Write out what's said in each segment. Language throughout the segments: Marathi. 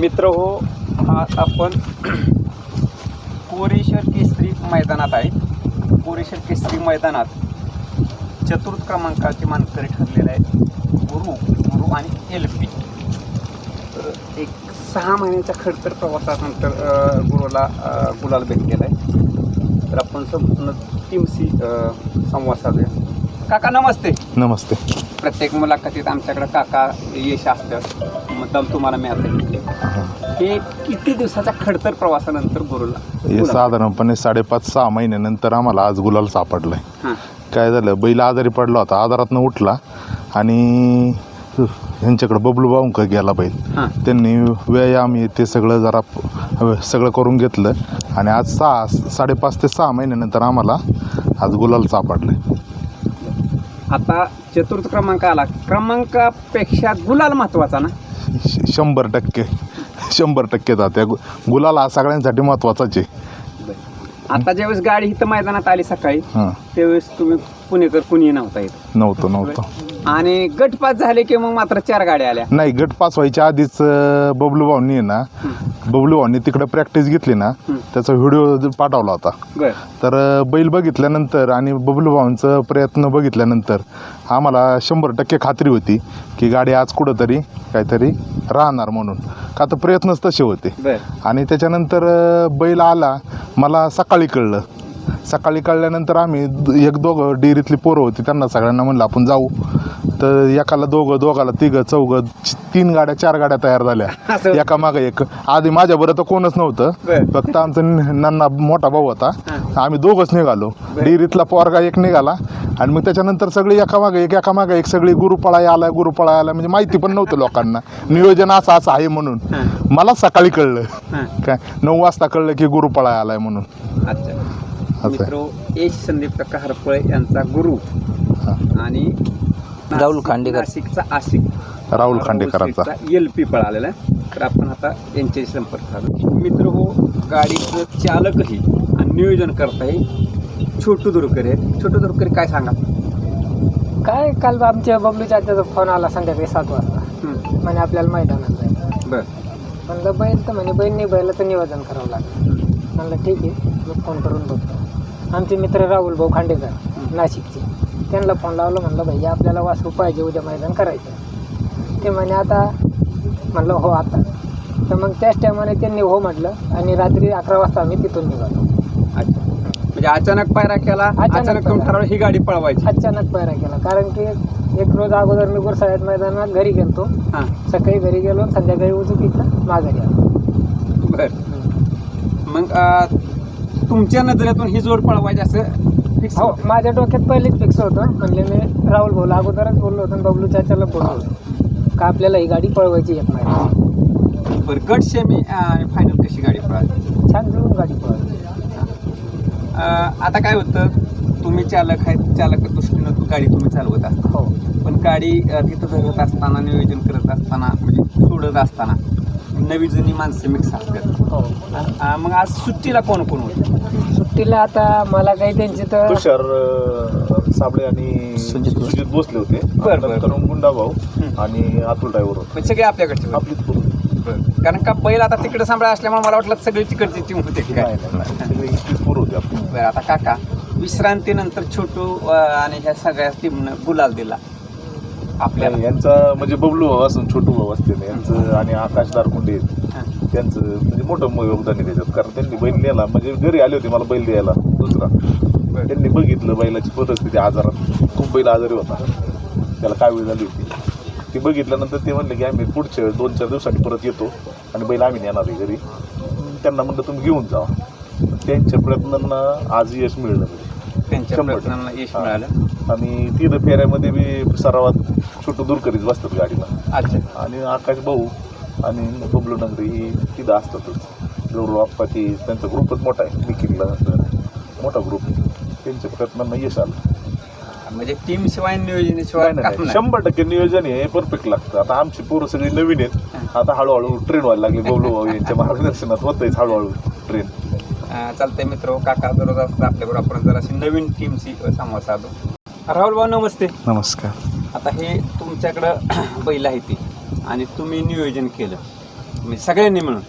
मित्र हो आज आपण कोरेश्वर केसरी मैदानात आहे कोरेश्वर केसरी मैदानात चतुर्थ क्रमांकाचे मानकरी ठरलेले आहेत. गुरु गुरु आणि एल पी. तर एक सहा महिन्याच्या खडतर प्रवासानंतर गुरुला गुलाल भेटलेला आहे तर आपण संपूर्ण टीमशी संवाद साधूया. काका नमस्ते. नमस्ते. प्रत्येक मुलाखतीत आमच्याकडे काका यश असतं. मुद्दाम तुम्हाला मिळालं हे किती दिवसाच्या खडतर प्रवासानंतर गुरुला हे. साधारणपणे साडेपाच सहा महिन्यानंतर आम्हाला आज गुलाल सापडलाय. हां. काय झालं? बैल आजारी पडला होता. आजारातनं उठला आणि ह्यांच्याकडे बबलू बावंक गेला बैल. हां. त्यांनी व्यायाम हे ते सगळं जरा सगळं करून घेतलं. आणि आज सहा साडेपाच ते सहा महिन्यानंतर आम्हाला आज गुलाल सापडलाय. आता चतुर्थ क्रमांक आला. क्रमांकापेक्षा गुलाल महत्त्वाचा ना? शंभर टक्के. शंभर टक्के जाते. गु- गुलाल हा सगळ्यांसाठी महत्त्वाचाच आहे. आता ज्यावेळेस गाडी इथं मैदानात आली सकाळी हां. त्यावेळेस तुम्ही पुणेकर कुणी नव्हता येत नव्हतं नव्हतं. आणि गटपात झाले की मग मात्र चार गाड्या आल्या. नाही गट पास व्हायच्या आधीच अं, बबलू भाऊंनी ना बबलू भाऊंनी तिकडे प्रॅक्टिस घेतली ना. त्याचा व्हिडिओ पाठवला होता. बर. तर अं, बैल बघितल्यानंतर आणि बबलू भाऊंचं प्रयत्न बघितल्यानंतर आम्हाला शंभर टक्के खात्री होती की गाडी आज कुठंतरी काहीतरी राहणार म्हणून. का तर प्रयत्नच तसे होते. बर. आणि त्याच्यानंतर अं, बैल आला मला सकाळी कळलं. सकाळी कळल्यानंतर आम्ही एक दोघं डेअरीतली पोरं होती त्यांना सगळ्यांना म्हणलं आपण जाऊ. तर एकाला दोघं दोघाला तिघं चौघं तीन गाड्या चार गाड्या तयार झाल्या. एका मागं एक. आधी माझ्या बरं तर कोणच नव्हतं. फक्त आमचा न- नाना मोठा भाऊ होता. आम्ही दोघंच निघालो. डेअरीतला पोरगा एक निघाला. आणि मग त्याच्यानंतर सगळी एका मागे एक एका मागे एक. सगळी गुरुपळा आला गुरुपळा आला म्हणजे माहिती पण नव्हतं लोकांना. नियोजन असं असं आहे म्हणून. मला सकाळी कळलं. काय? नऊ वाजता कळलं की गुरुपळा आलाय म्हणून. मित्र एच संदीप काका हरपळे यांचा गुरु. आणि राहुल खांडेकर. नाशिकचा आशिक. राहुल खांडेकरांचा. एल पी पळालेला आहे. तर आपण आता यांच्याशी संपर्क साधू. मित्र हो गाडीचं चालकही आणि नियोजन करताही छोटू दुरकर आहे छोटू दुरकर काय सांगा काय काल आमच्या बबलू चाचाचा फोन आला संध्याकाळी सात वाजता. म्हणे आपल्याला मैदानात जायचं बर. म्हणलं बैल तर म्हणे बैल नाही बैलाचं नियोजन करावं लागेल. म्हणलं ठीक आहे मी फोन करून बघतो. आमचे मित्र राहुल भाऊ खांडेकर नाशिकचे. त्यांना फोन लावलं म्हणलं भैया आपल्याला वासरू पाहिजे उद्या मैदान करायचं ते म्हणे आता म्हणलं हो आता. तर मग त्याच टायमाने त्यांनी हो म्हटलं आणि रात्री अकरा वाजता आम्ही तिथून निघालो. अच्छा. म्हणजे अचानक पायरा केला अचानक तुम्ही पायरा. ठरवलं ही गाडी पळवायची. अचानक पैरा केला. कारण की एक रोज अगोदर मी गुरसाळ्यात मैदानात घरी गेलतो. हां. सकाळी घरी गेलो संध्याकाळी उजूकीतलं माघारी आलो. बर. मग तुमच्या नजरेतून ही जोड पळवायची असं फिक्स हो माझ्या डोक्यात पहिलेच फिक्स होतं. म्हणले मी राहुल भाऊला अगोदरच बोललो होतो आणि बबलू चाचाला बोललो का आपल्याला ही गाडी पळवायची एक माहिती? बरं गट सेमी आणि फायनल कशी गाडी पळाली? छान जुळून गाडी पळवली अं, आता काय होतं? तुम्ही चालक आहेत चालक दृष्टीनं तू गाडी तुम्ही चालवत असता. हो. पण गाडी अं, तिथं धरत असताना नियोजन करत असताना म्हणजे सोडत असताना नवी जुनी माणसं मिक्स असतात हो मग आज सुट्टीला कोण कोण होतं सुट्टीला आता मला काही त्यांची तर तुषार अ, साबळे आणि सुजित भोसले. सुजित भोसले होते बरं, बरं. नंतर गुंडा भाऊ. आणि अतुल ड्रायव्हर होते म्हणजे सगळे आपल्याकडचे होते. आपलीच पोरं. बरं. कारण का बैल आता तिकडे सांभाळ असल्यामुळे मला वाटलं सगळी तिकडची टीम होते काय. सगळे इतकीच होते आपली बरं आता काका विश्रांतीनंतर छोटू अं, आणि ह्या सगळ्या टीमनं गुलाल दिला आपल्याला नाही, यांचा म्हणजे बबलू भाऊ असून छोटू भाऊ असते यांचं आणि आकाश दारकुंडे. त्यांचं म्हणजे मोठं योगदान आहे त्याच्यात कारण त्यांनी बैल नेला. म्हणजे घरी आले होते मला बैल द्यायला दुसरा. त्यांनी बघितलं बैलाची परिस्थिती आजारात. खूप बैल आजारी होता. त्याला कावीळ झाली होती? ती बघितल्यानंतर ते म्हणले की आम्ही पुढच्या दोन चार दिवसांनी परत येतो आणि बैल आम्ही नेणार आहे घरी. त्यांना म्हणलं तुम्ही घेऊन जा. त्यांच्या प्रयत्नांना आज यश मिळलं. त्यांच्या प्रयत्नांना यश. मिळालं. आणि तिथं फेऱ्यामध्ये बी सरावात छोटं दूर करीत बसतात गाडीला. अच्छा. आणि आकाश भाऊ आणि बबलू नगरी ही तिथं असतातच गौरव आप्पा ती त्यांचा ग्रुपच मोठा आहे. निखिलला मोठा ग्रुप त्यांच्या प्रयत्नांना यश आलं. म्हणजे टीम शिवाय नियोजनाशिवाय नाही, काम नाही, नाही. शंभर टक्के नियोजन हे परफेक्ट लागतं. आता आमची पोरं सगळी नवीन आहेत. आता हळूहळू ट्रेन व्हायला लागली. बबलू भाऊ यांच्या मार्गदर्शनात होतच हळूहळू ट्रेन अं, चालतंय मित्र. काका दररोज असतात. आपल्याबरोबर आपण जर अशी नवीन टीमशी संवाद साधू. राहुल भाऊ नमस्ते. नमस्कार. आता हे तुमच्याकडं बैल आहे ती. आणि तुम्ही नियोजन केलं. म्हणजे सगळ्यांनी मिळून.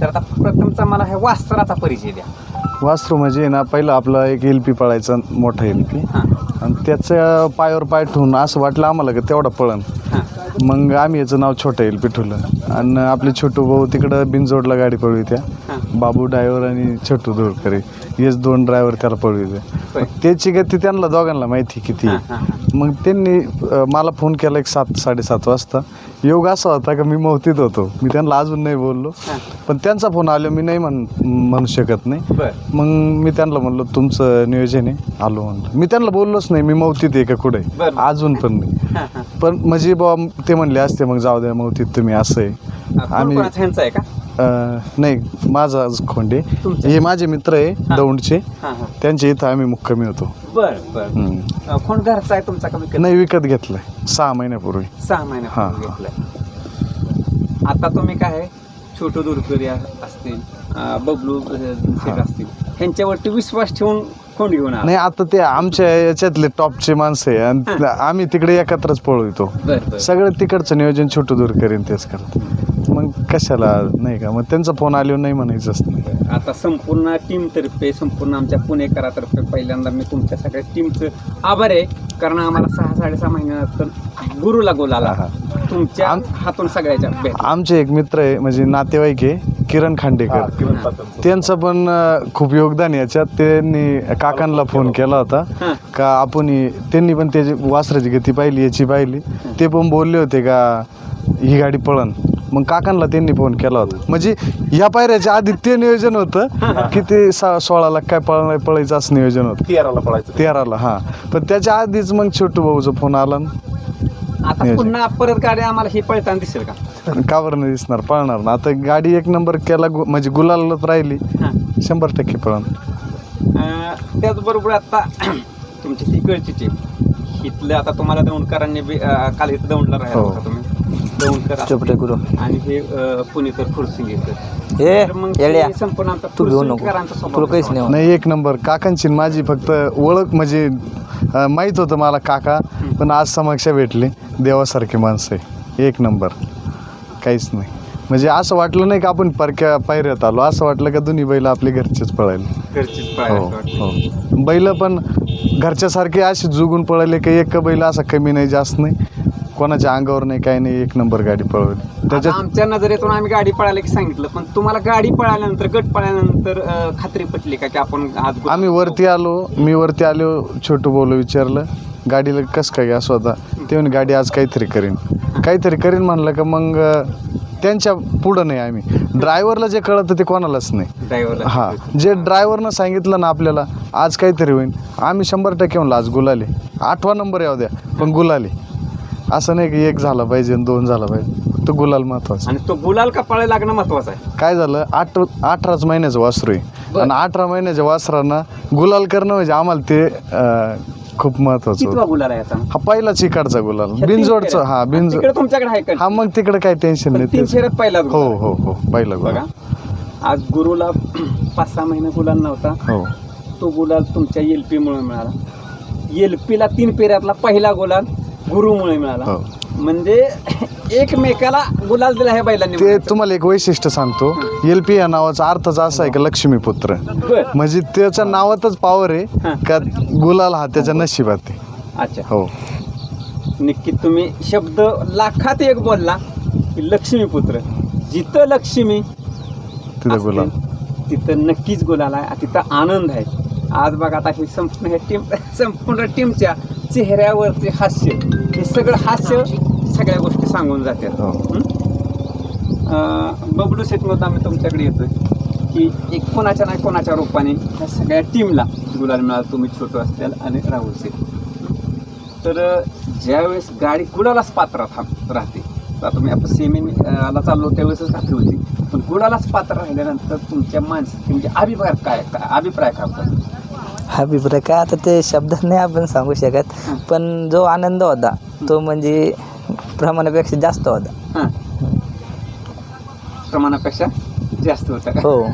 तर आता प्रथमचा मला ह्या वास्तराचा परिचय द्या. वासरू म्हणजे ना पहिलं आपला एक एल पी पळायचा मोठा एल पी हां. आणि त्याच्या पायावर पाय ठेवून असं वाटलं आम्हाला की तेवढा पळण हां. मग आम्ही याचं नाव छोटं एल पी ठेवलं. आणि आपले छोटू भाऊ तिकडं बिनजोडला गाडी पळवी त्या. हां. बाबू ड्रायव्हर आणि छोटू दोडकरे हेच दोन ड्रायव्हर त्याला पळवी होय. त्या त्याची गती त्यांना दोघांना माहिती किती. मग त्यांनी मला फोन केला एक सात साडेसात वाजता. योग असा होता का मी मौतीत होतो. मी त्यांना अजून नाही बोललो. पण त्यांचा फोन आलो मी नाही म्हण म्हणू शकत नाही. मग मी त्यांना म्हणलो तुमचं नियोजन आहे. आलो म्हणलं. मी त्यांना बोललोच नाही मी मौतीत आहे का कुठे. अजून पण नाही. पण म्हणजे बा ते म्हणले असते मग जाऊ द्या मौतीत तुम्ही असं आहे. आम्ही नाही माझा खोंडे. तुमचं? हे माझे मित्र आहे दौंडचे. हां हां. त्यांच्या इथं आम्ही मुक्कामी होतो. बरं बरं. हम्म. अं, कोण घरचा आहे तुमचा नाही विकत घेतलंय. सहा महिन्यापूर्वी. सहा हां, महिन्यापूर्वी हां. घेतलाय. आता तुम्ही काय आहे? छोटू दुरकरी असतील अं, बबलू अं, शेठ असतील ह्यांच्यावरती विश्वास ठेवून कोण घेऊन आला. नाही आता ते आमच्या याच्यातले टॉपचे माणसं आहे आणि आम्ही तिकडे एकत्रच पळवितो. बरं बरं. सगळं तिकडचं नियोजन छोटं दूर करीन तेच करत कशाला नाही का? मग त्यांचा फोन आल्यावर नाही म्हणायचंच नाही आता संपूर्ण टीमतर्फे संपूर्ण आमच्या पुणेकरातर्फे पहिल्यांदा मी तुमच्या सगळ्या टीमचं आभार आहे. कारण आम्हाला सहा साडेसहा महिन्यानंतर गुरुला गोल आला. हा. तुमच्या आम- हातून सगळ्याच्या भेट. आमचे एक मित्र आहे म्हणजे नातेवाईक आहे किरण खांडेकर. किरण पाटणचं. त्यांचं पण अं, खूप योगदान आहे याच्यात. त्यांनी काकांना फोन केला होता. हां. का आपण ही- त्यांनी पण त्याची वासराची गती पाहिली याची पाहिली. ते पण बोलले होते का ही गाडी पळन मग काकांना त्यांनी फोन केला होता. म्हणजे या पायऱ्याच्या आधी ते नियोजन होतं की ते सा सोळाला काय पळ पळायचं असं नियोजन होतं. तेराला पळायचं. तेराला हां. पण त्याच्या आधीच मग छोटू भाऊचा फोन आला न. आता नियोजन. पुन्हा परत गाडी आम्हाला ही पळताना दिसेल का? का बरं नाही दिसणार? पळणार ना. आता गाडी एक नंबर केला गु- म्हणजे गुलालच राहिली. हां. शंभर टक्के पळण अं, त्याचबरोबर आता तुमची ती गळचीची इथलं आता तुम्हाला दौंडकरांनी बी अं, काल इथं दौंडला राहिला हो. होता तुम्ही. दौंडकर गुरु. आणि हे अं, पुणेकर हे तर मग येड्या ते संपूर्ण आमचा तू घेऊ नको. फुरसिंगकरांचा स्वभाव तुला काहीच नाही नाही एक नंबर. काकांची न माझी फक्त ओळख म्हणजे अं, माहीत होतं मला काका पण आज समक्ष भेटले. देवासारखे माणसं आहे. एक नंबर. काहीच नाही. म्हणजे असं वाटलं नाही का आपण परक्या पायऱ्यात आलो. असं वाटलं का दोन्ही बैल आपले घरचेच पळायले हो वाटतं. हो. बैल पण घरच्यासारखे असे जुगून पळाले की एक बैल असा कमी नाही जास्त नाही. कोणाच्या अंगावर नाही काही नाही एक नंबर गाडी पळवली. आता त्याच्यात आमच्या नजरेतून आम्ही गाडी पळायला की सांगितलं पण तुम्हाला गाडी पळाल्यानंतर गट पळाल्यानंतर अं, खात्री पटली का की आपण आज गुलाल आम्ही वरती आलो मी वरती आलो छोटू बोलो विचारलं गाडीला कसं काय असं होता ते म्हणे गाडी आज काहीतरी करीन. काहीतरी करीन म्हणलं का मग अं, त्यांच्या पुढं नाही आम्ही. ड्रायव्हरला जे कळतं ते कोणालाच नाही. ड्रायव्हरला हां जे ड्रायव्हरनं सांगितलं ना आपल्याला आज काहीतरी होईल आम्ही शंभर टक्के म्हणलं आज गुलाले आठवा नंबर येऊ द्या पण गुलाले असं नाही की एक झाला पाहिजे आणि दोन झाला पाहिजे. तो गुलाल महत्त्वाचा. आणि तो गुलाल का पळायला लागणं महत्वाचं आहे? काय झालं? आठ अठराच महिन्याचं वासरू आहे. आणि अठरा महिन्याच्या वासरांना गुलाल करणं म्हणजे आम्हाला ते अं, खूप महत्वाचं कितवा होतं. गुलाल आहे याचा? हा पहिला चिकाडचा गुलाल. बिनजोडचं. हा बिनजोड तिकडे तुमच्याकडे आहे का? हा मग तिकडे काही टेन्शन पण नाही तीन तेच. फेऱ्यात पहिलाच हो. हो हो पहिला बघा. गुलाल आज गुरुला पाच सहा महिने गुलाल नव्हता. हो. तो गुलाल तुमच्या एल मुळे मिळाला. एल पीला तीन फेऱ्यातला पहिला गुलाल. गुरुमुळे मिळाला. हो. म्हणजे एकमेकाला गुलाल दिला ह्या बैलांनी ते तुम्हाला एक वैशिष्ट्य सांगतो. एल पी या नावाचा अर्थच असा आहे का लक्ष्मीपुत्र. बर. म्हणजे त्याच्या नावातच पावर आहे. का गुलाल हा त्याच्या नशिबात आहे. अच्छा. हो. नक्की तुम्ही शब्द लाखात एक बोलला की लक्ष्मीपुत्र. जिथं लक्ष्मी तिथं असते, गुलाल. तिथं नक्कीच गुलाल आहे तिथं आनंद आहे. आज बघा आता हे संपूर्ण ह्या टीम संपूर्ण टीमच्या चेहऱ्यावरचे हास्य. हे सगळं हास्य सगळ्या गोष्टी सांगून जातात हो. अं, बबलू शेटमधून आम्ही तुमच्याकडे येतोय की एक कोणाच्या नाही कोणाच्या रूपाने ह्या सगळ्या टीमला गुलाल मिळाला. तुम्ही छोटू असतील आणि राहुल शेठ. तर ज्यावेळेस गाडी गुलालाच पात्र थांब राहते. तर आता मी आपण सेमीला चाललो त्यावेळेसच खात्री होती. पण गुलालाच पात्र राहिल्यानंतर तुमच्या मानसिक म्हणजे अभिप्राय काय काय अभिप्राय काय होता अभिप्राय काय आता ते शब्दात नाही आपण सांगू शकत पण जो आनंद होता तो म्हणजे प्रमाणापेक्षा जास्त होता. हां. प्रमाणापेक्षा जास्त होता का? हो.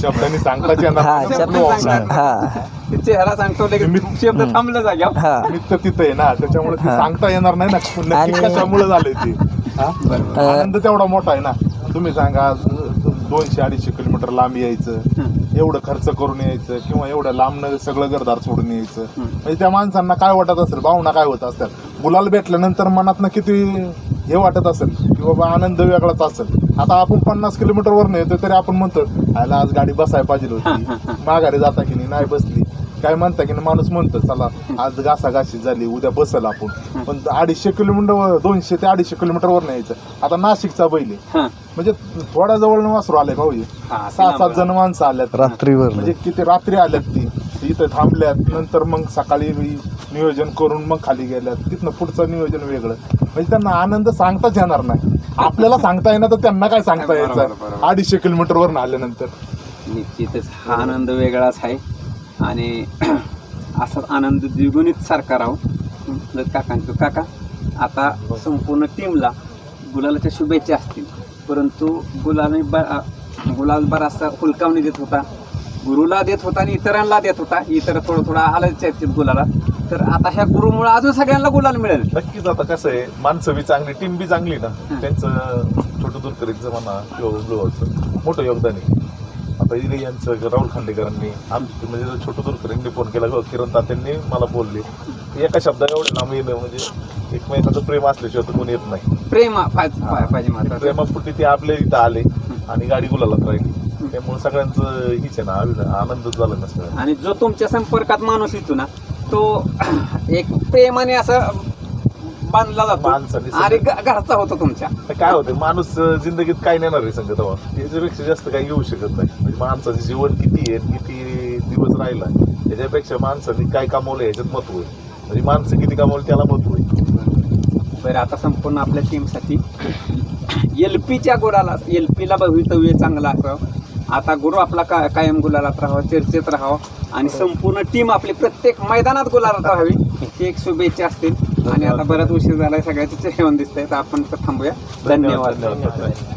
शब्दांनी सांगताच हा नाही. शब्द शब्द सांगणार. हा. ते चेहरा सांगतो लगेच शब्द थांबलं जाग्यावर हा. निमित्त तिथं आहे ना त्याच्यामुळे ते हा. सांगता येणार नाही ना. नक्की आणि- कशामुळे झालंय ते? हा? आनंद तेवढा मोठा आहे ना. तुम्ही सांगा आज दोनशे अडीचशे किलोमीटर लांब यायचं. एवढं खर्च करून यायचं किंवा एवढं लांबनं सगळं घरदार सोडून यायचं. म्हणजे त्या माणसांना काय वाटत असेल भावना काय होत असतात? गुलाल भेटल्यानंतर मनातनं किती हे वाटत असेल की बाबा आनंद वेगळाच असेल? आता आपण पन्नास किलोमीटरवर येतो तरी आपण म्हणतो आयला आज गाडी बसायला पाहिजे होती. माघारी जाता की नाही बसली. काय म्हणता की माणूस म्हणतो चला आज घासाघाशी झाली उद्या बसल आपण. पण अडीचशे किलोमीटर दोनशे ते अडीचशे किलोमीटरवर न्यायचं आता नाशिकचा बैल आहे. म्हणजे थोड्या जवळ वासरू आले भाऊजी हा, सहा सात जण माणसं आल्यात. रात्रीवर. म्हणजे किती रात्री आल्यात ती. इथं थांबल्यात नंतर मग सकाळी नियोजन करून मग खाली गेल्यात. तिथनं पुढचं नियोजन वेगळं. म्हणजे त्यांना आनंद सांगताच येणार नाही. आपल्याला सांगता येणार तर त्यांना काय सांगता यायचं. अडीचशे किलोमीटरवर आल्यानंतर. निश्चितच. हा आनंद वेगळाच आहे. आणि असाच आनंद द्विगुणित सारखा राहू. काकांचं काका आता संपूर्ण टीमला गुलालाच्या शुभेच्छा असतील. परंतु गुलाने ब- गुलाल बराचसा हुलकावणी देत होता. गुरुला देत होता आणि इतरांना देत होता. इतर थोडं थोडं आलं चर्चेत गुलाला. तर आता ह्या गुरुमुळे अजून सगळ्यांना गुलाल मिळेल. नक्कीच आता कसं आहे माणसं बी चांगली टीम बी चांगली ना. त्यांचं छोटं दूरकरीचं म्हणा किंवा मोठं योगदान आहे. आता इले यांचं राहुल खांडेकरांनी आमचं म्हणजे छोटं दूरकरींनी फोन केला किंवा किरण तात्यांनी मला बोलले. एका शब्दा एवढे लांब येणं म्हणजे एकमेकाचं प्रेम असल्याशिवाय तर कोणी येत नाही. प्रेम पाहिजे प्रेमापुटी ते आपल्या इथं आले आणि गाडी गुलालात राहिली. त्यामुळे सगळ्यांचं हीच आहे ना आनंदच झाला ना सगळ्यांना. आणि जो तुमच्या संपर्कात माणूस येतो ना तो एक प्रेमाने असं बांधला जातो. सगळं- आणि घरचा होतो तुमच्या. तर काय होते माणूस अं, जिंदगीत काय नेणार आहे संगत त्याच्यापेक्षा जास्त काही घेऊ शकत नाही. म्हणजे माणसाचं जीवन किती आहे किती दिवस राहिला त्याच्यापेक्षा माणसाने काय कमावलं याच्यात महत्त्व आहे. म्हणजे माणसं किती कमावली त्याला महत्त्व आहे. बरं आता संपूर्ण आपल्या टीमसाठी एल पीच्या गुराला एल पीला भवितव्य चांगलं असावं. आता गुरु आपला का कायम गुलालात राहावा चर्चेत राहावं. आणि संपूर्ण टीम आपली प्रत्येक मैदानात गुलालात राहावी. ही एक शुभेच्छा असतील. आणि आता बराच उशीर झालाय सगळ्याचे चेहरे दिसत आहेत आपण तर थांबूया. धन्यवाद.